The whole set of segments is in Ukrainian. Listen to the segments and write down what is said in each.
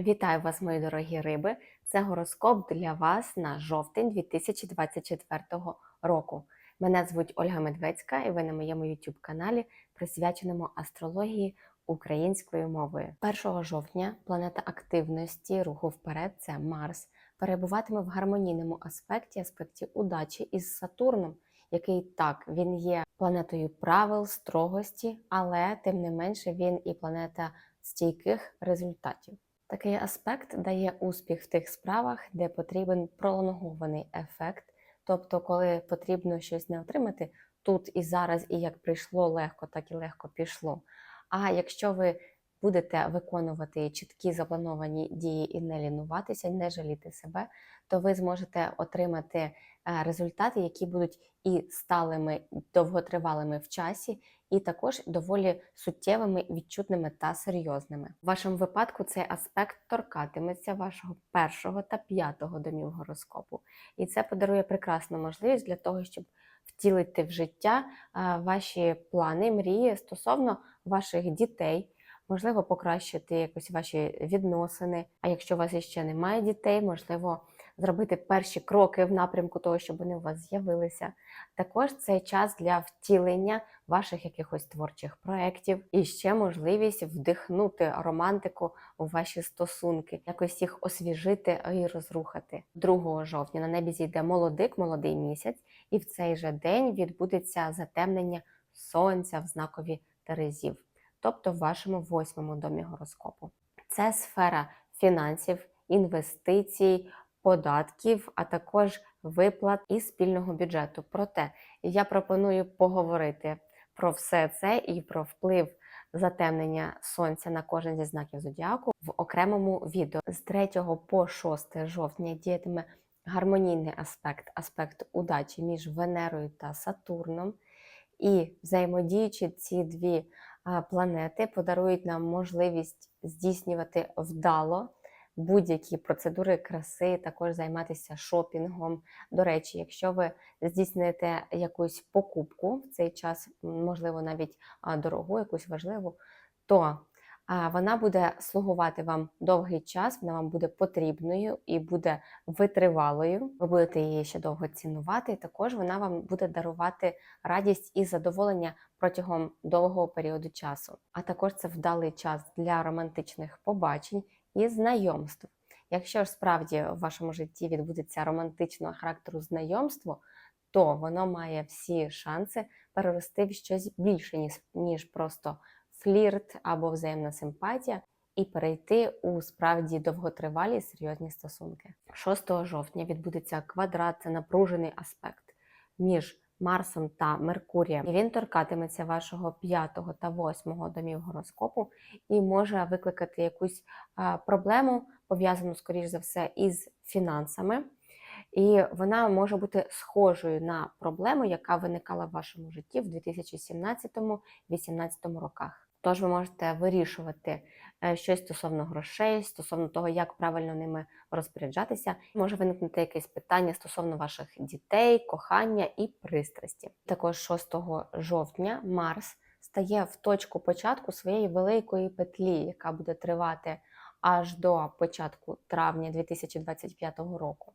Вітаю вас, мої дорогі риби! Це гороскоп для вас на жовтень 2024 року. Мене звуть Ольга Медведська, і ви на моєму youtube каналі присвяченому астрології українською мовою. 1 жовтня планета активності руху вперед це Марс. Перебуватиме в гармонійному аспекті, аспекті удачі із Сатурном, який так він є планетою правил, строгості, але тим не менше він і планета стійких результатів. Такий аспект дає успіх в тих справах, де потрібен пролонгований ефект, тобто, коли потрібно щось не отримати тут і зараз, і як прийшло легко, так і легко пішло. А якщо ви будете виконувати чіткі заплановані дії і не лінуватися, не жаліти себе, то ви зможете отримати е, результати, які будуть і сталими, довготривалими в часі, і також доволі суттєвими, відчутними та серйозними. В вашому випадку цей аспект торкатиметься вашого першого та п'ятого домів гороскопу, і це подарує прекрасну можливість для того, щоб втілити в життя е, ваші плани, мрії стосовно ваших дітей. Можливо, покращити якось ваші відносини. А якщо у вас іще немає дітей, можливо, зробити перші кроки в напрямку того, щоб вони у вас з'явилися. Також це час для втілення ваших якихось творчих проєктів і ще можливість вдихнути романтику у ваші стосунки, якось їх освіжити і розрухати. 2 жовтня на небі зійде молодик, молодий місяць, і в цей же день відбудеться затемнення сонця в знакові Терезів, тобто в вашому восьмому домі гороскопу. Це сфера фінансів, інвестицій, податків, а також виплат і спільного бюджету. Проте я пропоную поговорити про все це і про вплив затемнення сонця на кожен зі знаків зодіаку в окремому відео. З 3 по 6 жовтня діятиме гармонійний аспект, аспект удачі між Венерою та Сатурном. І взаємодіючи ці дві планети подарують нам можливість здійснювати вдало будь-які процедури краси, також займатися шопінгом. До речі, якщо ви здійснюєте якусь покупку в цей час, можливо, навіть дорогу, якусь важливу, то вона буде слугувати вам довгий час, вона вам буде потрібною і буде витривалою. Ви будете її ще довго цінувати. Також вона вам буде дарувати радість і задоволення протягом довгого періоду часу. А також це вдалий час для романтичних побачень і знайомств. Якщо ж справді в вашому житті відбудеться романтичного характеру знайомство, то воно має всі шанси перерости в щось більше, ніж, просто флірт або взаємна симпатія, і перейти у справді довготривалі серйозні стосунки. 6 жовтня відбудеться квадрат, це напружений аспект між Марсом та Меркурієм. Він торкатиметься вашого 5 та 8 домів гороскопу і може викликати якусь проблему, пов'язану, скоріш за все, із фінансами. І вона може бути схожою на проблему, яка виникала в вашому житті в 2017-2018 роках. Тож ви можете вирішувати щось стосовно грошей, стосовно того, як правильно ними розпоряджатися. Може виникнути якесь питання стосовно ваших дітей, кохання і пристрасті. Також 6 жовтня Марс стає в точку початку своєї великої петлі, яка буде тривати аж до початку травня 2025 року.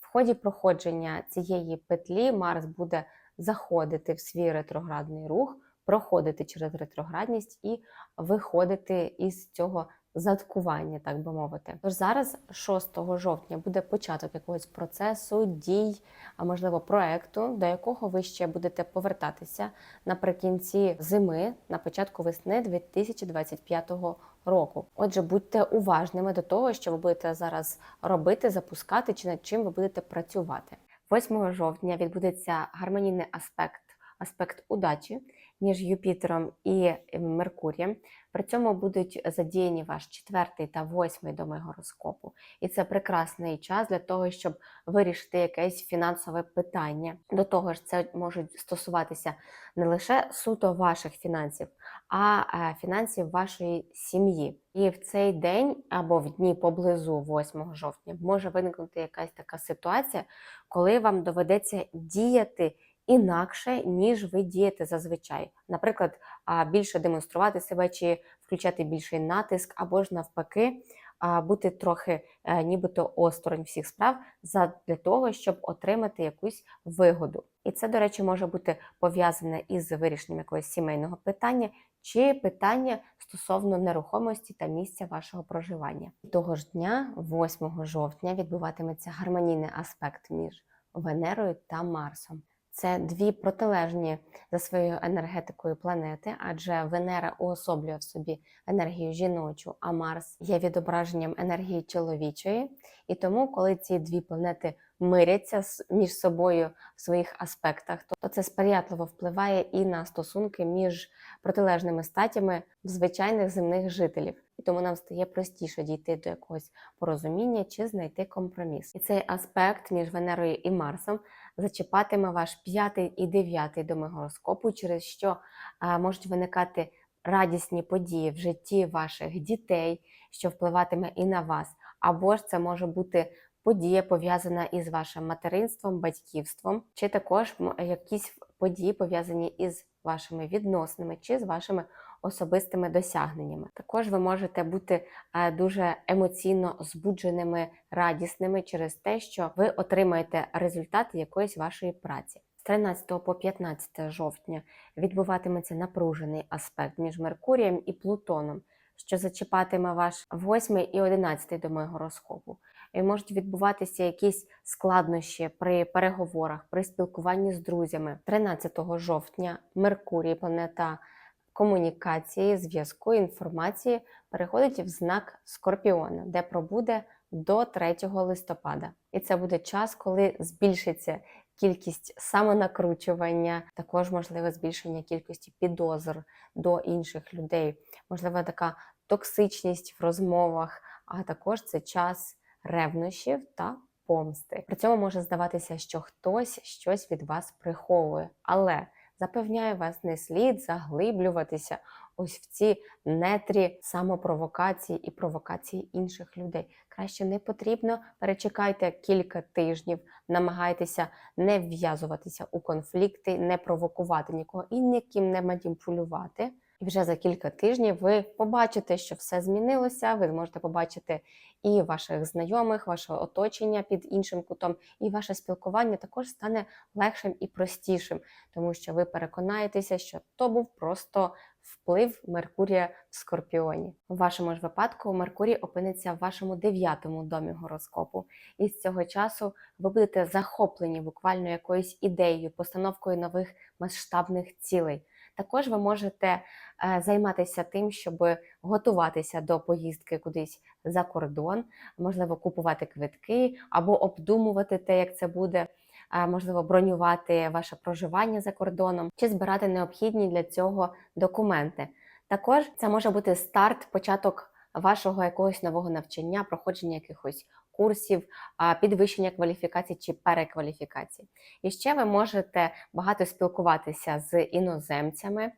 В ході проходження цієї петлі Марс буде заходити в свій ретроградний рух проходити через ретроградність і виходити із цього заткування, так би мовити. Тож зараз, 6 жовтня, буде початок якогось процесу, дій, а можливо проекту, до якого ви ще будете повертатися наприкінці зими, на початку весни 2025 року. Отже, будьте уважними до того, що ви будете зараз робити, запускати чи над чим ви будете працювати. 8 жовтня відбудеться гармонійний аспект, аспект удачі між Юпітером і Меркурієм. При цьому будуть задіяні ваш четвертий та восьмий доми гороскопу. І це прекрасний час для того, щоб вирішити якесь фінансове питання. До того ж, це можуть стосуватися не лише суто ваших фінансів, а е, фінансів вашої сім'ї. І в цей день або в дні поблизу 8 жовтня може виникнути якась така ситуація, коли вам доведеться діяти інакше, ніж ви дієте зазвичай. Наприклад, більше демонструвати себе чи включати більший натиск, або ж навпаки, бути трохи е, нібито осторонь всіх справ для того, щоб отримати якусь вигоду. І це, до речі, може бути пов'язане із вирішенням якогось сімейного питання чи питання стосовно нерухомості та місця вашого проживання. Того ж дня, 8 жовтня, відбуватиметься гармонійний аспект між Венерою та Марсом. Це дві протилежні за своєю енергетикою планети, адже Венера уособлює в собі енергію жіночу, а Марс є відображенням енергії чоловічої. І тому, коли ці дві планети миряться між собою в своїх аспектах, то це сприятливо впливає і на стосунки між протилежними статями звичайних земних жителів. І тому нам стає простіше дійти до якогось порозуміння чи знайти компроміс. І цей аспект між Венерою і Марсом зачіпатиме ваш п'ятий і дев'ятий доми гороскопу, через що можуть виникати радісні події в житті ваших дітей, що впливатиме і на вас. Або ж це може бути подія пов'язана із вашим материнством, батьківством, чи також якісь події пов'язані із вашими відносинами чи з вашими особистими досягненнями. Також ви можете бути е, дуже емоційно збудженими, радісними через те, що ви отримаєте результати якоїсь вашої праці. З 13 по 15 жовтня відбуватиметься напружений аспект між Меркурієм і Плутоном, що зачіпатиме ваш 8 і 11 доми гороскопу. І можуть відбуватися якісь складнощі при переговорах, при спілкуванні з друзями. 13 жовтня Меркурій, планета комунікації, зв'язку, інформації, переходить в знак Скорпіона, де пробуде до 3 листопада. І це буде час, коли збільшиться кількість самонакручування, також можливе збільшення кількості підозр до інших людей, можливо, така токсичність в розмовах, а також це час ревнощів та помсти. При цьому може здаватися, що хтось щось від вас приховує, але запевняю вас, не слід заглиблюватися ось в ці нетрі самопровокації і провокації інших людей. Краще не потрібно, перечекайте кілька тижнів, намагайтеся не вв'язуватися у конфлікти, не провокувати нікого і ніким не маніпулювати. І вже за кілька тижнів ви побачите, що все змінилося. Ви зможете побачити і ваших знайомих, ваше оточення під іншим кутом, і ваше спілкування також стане легшим і простішим, тому що ви переконаєтеся, що то був просто вплив Меркурія в Скорпіоні. У вашому ж випадку Меркурій опиниться в вашому дев'ятому домі гороскопу, і з цього часу ви будете захоплені буквально якоюсь ідеєю, постановкою нових масштабних цілей. Також ви можете е, займатися тим, щоб готуватися до поїздки кудись за кордон, можливо, купувати квитки або обдумувати те, як це буде. Можливо, бронювати ваше проживання за кордоном чи збирати необхідні для цього документи. Також це може бути старт, початок вашого якогось нового навчання, проходження якихось курсів, підвищення кваліфікації чи перекваліфікацій. І ще ви можете багато спілкуватися з іноземцями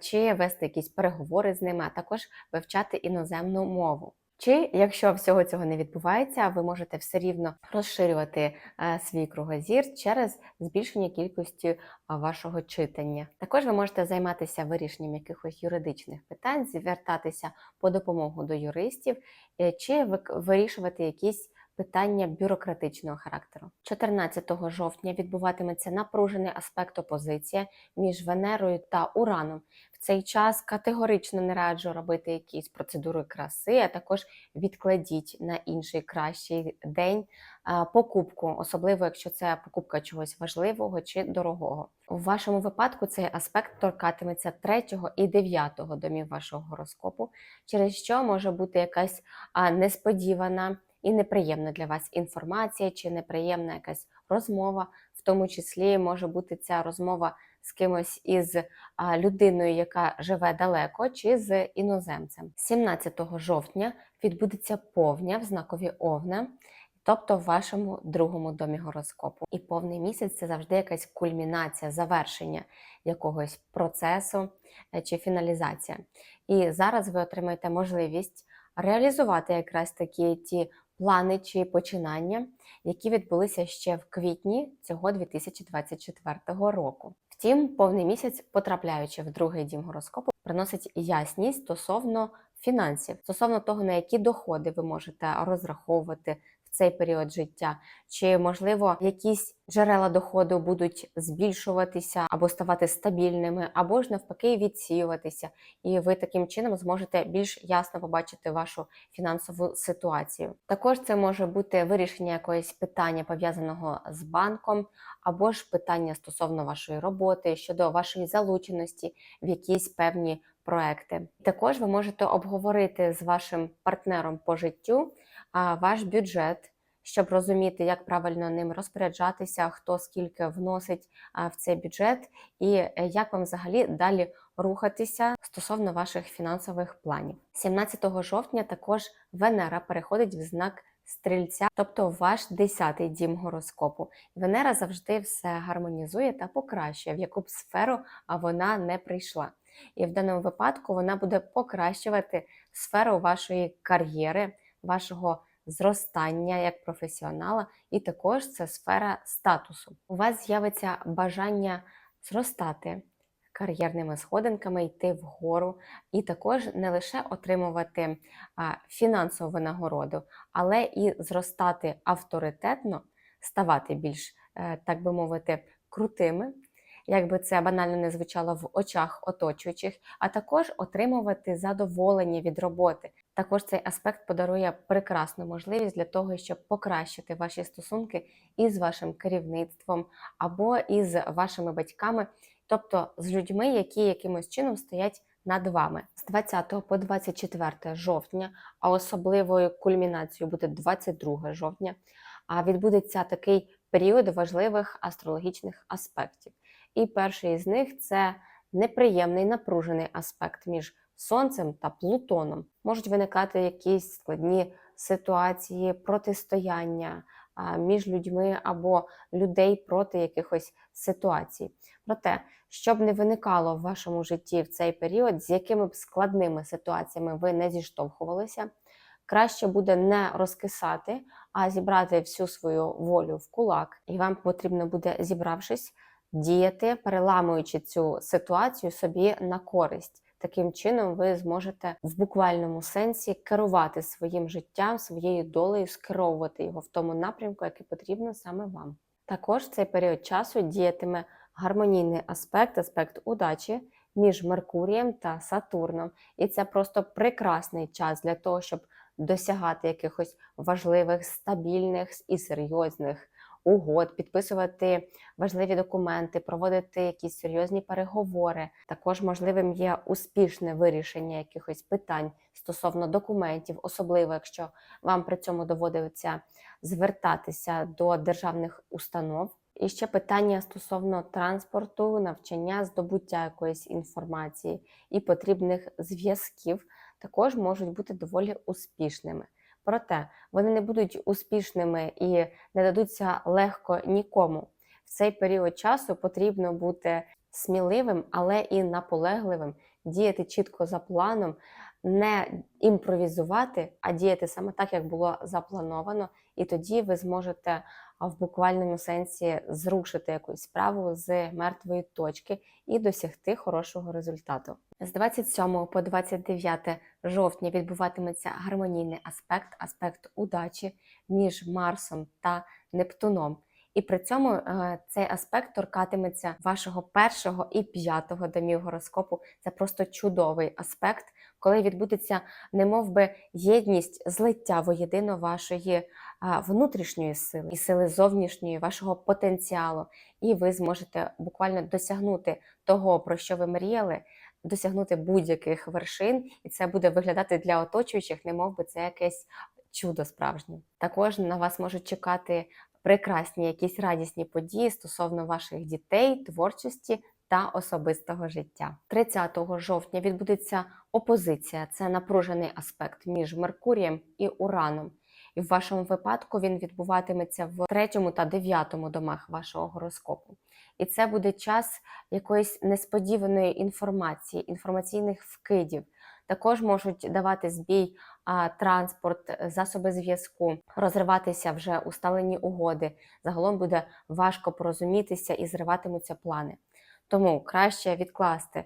чи вести якісь переговори з ними, а також вивчати іноземну мову. Чи якщо всього цього не відбувається, ви можете все рівно розширювати е, свій кругозір через збільшення кількості вашого читання. Також ви можете займатися вирішенням якихось юридичних питань, звертатися по допомогу до юристів е, чи вирішувати якісь питання бюрократичного характеру. 14 жовтня відбуватиметься напружений аспект опозиція між Венерою та Ураном. Цей час категорично не раджу робити якісь процедури краси, а також відкладіть на інший кращий день покупку, особливо якщо це покупка чогось важливого чи дорогого. У вашому випадку цей аспект торкатиметься 3 і 9 домів вашого гороскопу, через що може бути якась несподівана і неприємна для вас інформація чи неприємна якась розмова. В тому числі може бути ця розмова з кимось із людиною, яка живе далеко, чи з іноземцем. 17 жовтня відбудеться повня в знакові Овна, тобто в вашому другому домі гороскопу. І повний місяць це завжди якась кульмінація, завершення якогось процесу е, чи фіналізація. І зараз ви отримаєте можливість реалізувати якраз такі ті плани чи починання, які відбулися ще в квітні цього 2024 року. Втім, повний місяць, потрапляючи в другий дім гороскопу, приносить ясність стосовно фінансів стосовно того, на які доходи ви можете розраховувати в цей період життя, чи можливо якісь джерела доходу будуть збільшуватися або ставати стабільними, або ж навпаки відсіюватися, і ви таким чином зможете більш ясно побачити вашу фінансову ситуацію. Також це може бути вирішення якогось питання пов'язаного з банком, або ж питання стосовно вашої роботи, щодо вашої залученості в якісь певні проекти. Також ви можете обговорити з вашим партнером по життю ваш бюджет. Щоб розуміти, як правильно ним розпоряджатися, хто скільки вносить в цей бюджет, і е, як вам взагалі далі рухатися стосовно ваших фінансових планів. 17 жовтня також Венера переходить в знак стрільця, тобто ваш 10-й дім гороскопу. Венера завжди все гармонізує та покращує, в яку б сферу вона не прийшла. І в даному випадку вона буде покращувати сферу вашої кар'єри, вашого зростання як професіонала, і також це сфера статусу. У вас з'явиться бажання зростати кар'єрними сходинками, йти вгору, і також не лише отримувати фінансову винагороду, але і зростати авторитетно, ставати більш, е, так би мовити, крутими. Як би це банально не звучало в очах оточуючих, а також отримувати задоволення від роботи. Також цей аспект подарує прекрасну можливість для того, щоб покращити ваші стосунки із вашим керівництвом або із вашими батьками, тобто з людьми, які якимось чином стоять над вами. З 20 по 24 жовтня, а особливою кульмінацією буде 22 жовтня, відбудеться такий період важливих астрологічних аспектів. І перший із них це неприємний напружений аспект між Сонцем та Плутоном. Можуть виникати якісь складні ситуації, протистояння між людьми або людей проти якихось ситуацій. Проте, щоб не виникало в вашому житті в цей період, з якими б складними ситуаціями ви не зіштовхувалися, краще буде не розкисати, а зібрати всю свою волю в кулак, і вам потрібно буде, зібравшись, діяти, переламуючи цю ситуацію собі на користь. Таким чином, ви зможете в буквальному сенсі керувати своїм життям, своєю долею, скеровувати його в тому напрямку, який потрібно саме вам. Також в цей період часу діятиме гармонійний аспект, аспект удачі між Меркурієм та Сатурном. І це просто прекрасний час для того, щоб досягати якихось важливих, стабільних і серйозних угод, підписувати важливі документи, проводити якісь серйозні переговори. Також можливим є успішне вирішення якихось питань стосовно документів, особливо якщо вам при цьому доводиться звертатися до державних установ. І ще питання стосовно транспорту, навчання, здобуття якоїсь інформації і потрібних зв'язків також можуть бути доволі успішними. Проте вони не будуть успішними і не дадуться легко нікому. В цей період часу потрібно бути сміливим, але і наполегливим, діяти чітко за планом, не імпровізувати, а діяти саме так, як було заплановано, і тоді ви зможете в буквальному сенсі зрушити якусь справу з мертвої точки і досягти хорошого результату. З 27 по 29 жовтня відбуватиметься гармонійний аспект, аспект удачі між Марсом та Нептуном. І при цьому е, цей аспект торкатиметься вашого першого і п'ятого домів гороскопу. Це просто чудовий аспект, коли відбудеться немов би єдність злиття воєдино вашої внутрішньої сили і сили зовнішньої, вашого потенціалу, і ви зможете буквально досягнути того, про що ви мріяли, досягнути будь-яких вершин, і це буде виглядати для оточуючих, немов би це якесь чудо справжнє. Також на вас можуть чекати прекрасні якісь радісні події стосовно ваших дітей, творчості. Та особистого життя 30 жовтня відбудеться опозиція. Це напружений аспект між Меркурієм і Ураном. І в вашому випадку він відбуватиметься в третьому та дев'ятому домах вашого гороскопу. І це буде час якоїсь несподіваної інформації, інформаційних вкидів. Також можуть давати збій а, транспорт, засоби зв'язку, розриватися вже усталені угоди. Загалом буде важко порозумітися і зриватимуться плани. Тому краще відкласти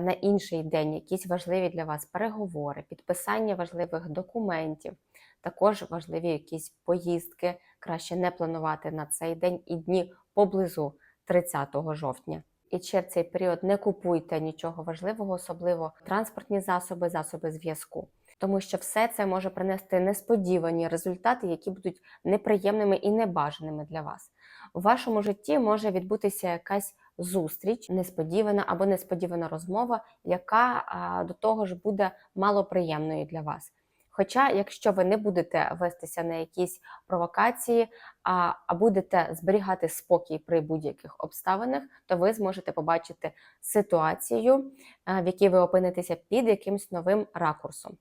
на інший день якісь важливі для вас переговори, підписання важливих документів, також важливі якісь поїздки, краще не планувати на цей день і дні поблизу 30 жовтня. І ще в цей період не купуйте нічого важливого, особливо транспортні засоби, засоби зв'язку. Тому що все це може принести несподівані результати, які будуть неприємними і небажаними для вас. У вашому житті може відбутися якась зустріч, несподівана або несподівана розмова, яка до того ж буде малоприємною для вас. Хоча, якщо ви не будете вестися на якісь провокації, а, будете зберігати спокій при будь-яких обставинах, то ви зможете побачити ситуацію, в якій ви опинитеся під якимсь новим ракурсом.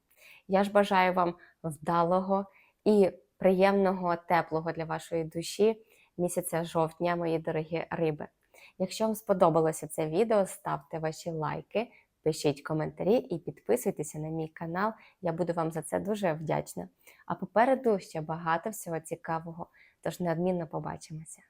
Я ж бажаю вам вдалого і приємного, теплого для вашої душі місяця жовтня, мої дорогі риби. Якщо вам сподобалося це відео, ставте ваші лайки, пишіть коментарі і підписуйтеся на мій канал. Я буду вам за це дуже вдячна. А попереду ще багато всього цікавого, тож неодмінно побачимося.